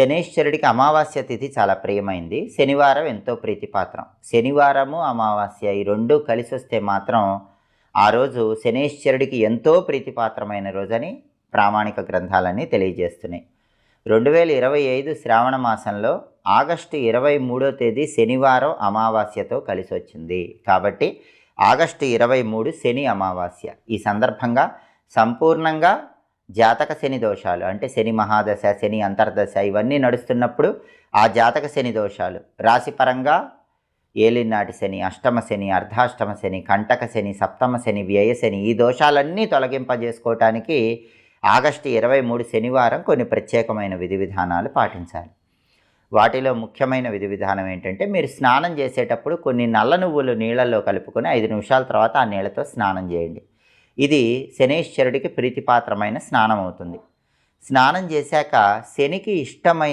శనేశ్వరుడికి అమావాస్య తిథి చాలా ప్రియమైంది. శనివారం ఎంతో ప్రీతిపాత్రం. శనివారము అమావాస్య ఈ రెండు కలిసి వస్తే మాత్రం ఆ రోజు శనేశ్వరుడికి ఎంతో ప్రీతిపాత్రమైన రోజని ప్రామాణిక గ్రంథాలన్నీ తెలియజేస్తున్నాయి. రెండు వేల ఇరవై ఐదు శ్రావణ మాసంలో ఆగస్టు ఇరవై మూడో తేదీ శనివారం అమావాస్యతో కలిసి వచ్చింది. కాబట్టి ఆగస్టు ఇరవై మూడు శని అమావాస్య. ఈ సందర్భంగా సంపూర్ణంగా జాతక శని దోషాలు అంటే శని మహాదశ శని అంతర్దశ ఇవన్నీ నడుస్తున్నప్పుడు ఆ జాతక శని దోషాలు. రాశిపరంగా ఏలినాటి శని అష్టమ శని అర్ధాష్టమ శని కంటక శని సప్తమ శని వ్యయ శని ఈ దోషాలన్నీ తొలగింపజేసుకోవటానికి ఆగస్టు ఇరవై మూడు శనివారం కొన్ని ప్రత్యేకమైన విధి విధానాలు పాటించాలి. వాటిలో ముఖ్యమైన విధి విధానం ఏంటంటే మీరు స్నానం చేసేటప్పుడు కొన్ని నల్ల నువ్వులు నీళ్ళల్లో కలుపుకొని ఐదు నిమిషాల తర్వాత ఆ నీళ్ళతో స్నానం చేయండి. ఇది శనేశ్వరుడికి ప్రీతిపాత్రమైన స్నానం అవుతుంది స్నానం చేశాక శనికి ఇష్టమైన